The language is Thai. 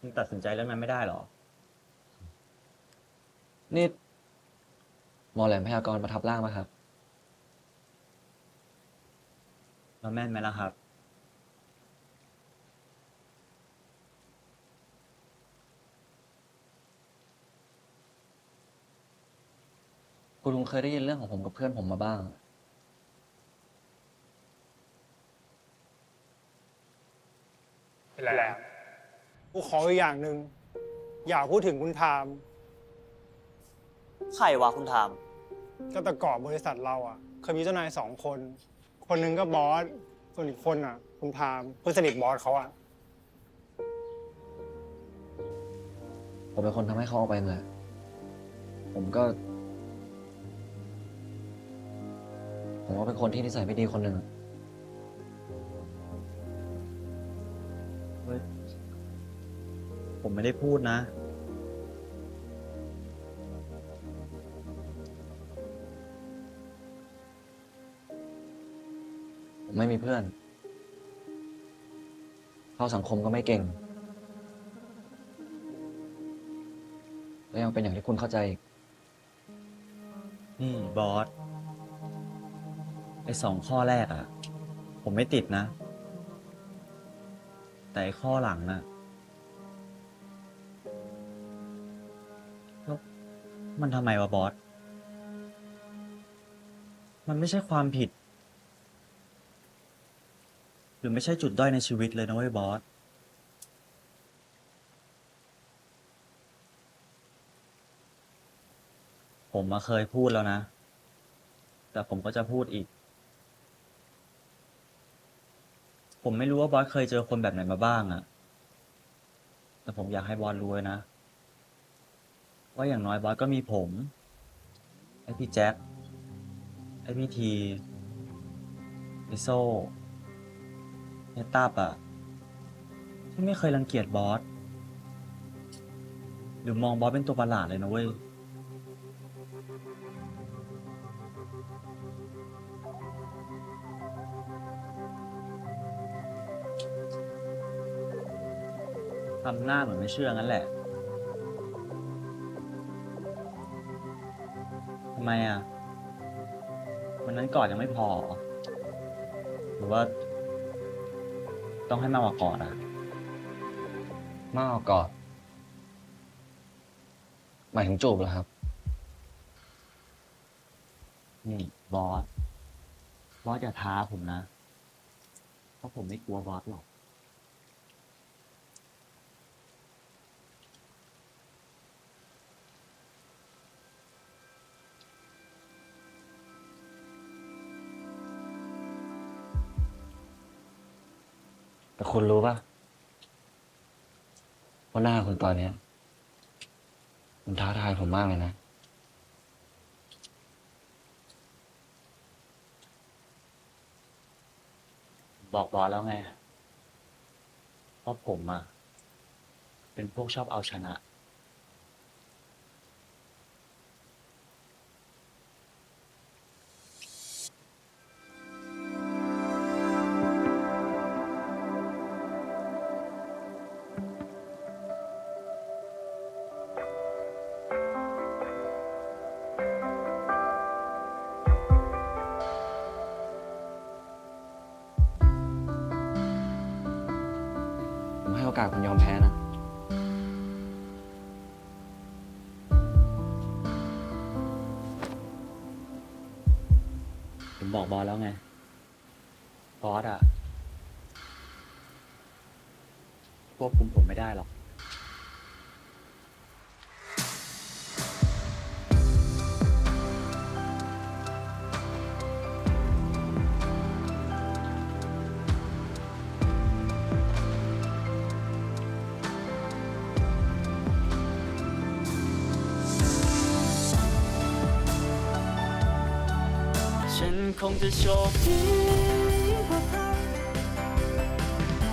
มึงตัดสินใจเรื่องนั้นไม่ได้หรอ นี่หมอแหลมพยากรณ์ประทับร่างมาครับแล้วแม่นไหมล่ะครับ คุณลุงเคยได้ยินเรื่องของผมกับเพื่อนผมมาบ้าง เป็นไรแล้ว กูขออีกอย่างหนึ่งอย่าพูดถึงคุณทาม ใครวะคุณทาม ก็แต่ก่อนบริษัทเราอะเคยมีเจ้านายสองคน คนหนึ่งก็บอส ส่วนอีกคนอะ คุณทามเพื่อนสนิทบอสเขาอะ ผมเป็นคนทำให้เขาออกไปเลย ผมก็ ผมว่าเป็นคนที่นิสัยไม่ดีคนหนึ่งเฮ้ ไม่ได้พูดนะ ผมไม่มีเพื่อน เข้าสังคมก็ไม่เก่ง แล้วยังเป็นอย่างที่คุณเข้าใจอีกนี่บอส ไอ้สองข้อแรกอะผมไม่ติดนะ แต่ไอ้ข้อหลังอะ มันทำไมวะบอส มันไม่ใช่ความผิด หรือไม่ใช่จุดด้อยในชีวิตเลยนะเว้ยบอส ผมมาเคยพูดแล้วนะ แต่ผมก็จะพูดอีก ผมไม่รู้ว่าบอสเคยเจอคนแบบไหนมาบ้างอะแต่ผมอยากให้บอสรู้ไว้นะ ว่าอย่างน้อยบอสก็มีผม ไอพี่แจ็ค ไอพี่ทีไอโซ่ไอตับอะที่ไม่เคยรังเกียจบอส หรือมองบอสเป็นตัวประหลาดเลยนะเว้ย ทำหน้าเหมือนไม่เชื่องั้นแหละ ไมอะวันนั้นกอดยังไม่พอเหรอหรือว่า ต้องให้มากกว่ากอดอะ มากกอดหมายถึงจูบเหรอครับ นี่บอส บอสอย่าท้าผมนะ เพราะผมไม่กลัวบอสหรอก แต่คุณรู้ป่ะว่าหน้าคุณตอนเนี้ย มันท้าทายผมมากเลยนะ บอกบอสแล้วไง เพราะผมอะเป็นพวกชอบเอาชนะ โอกาสคุณยอมแพ้นะ ผมบอกบอสแล้วไง บอสอะควบคุมผมไม่ได้หรอก ฉันคงจะโชคดี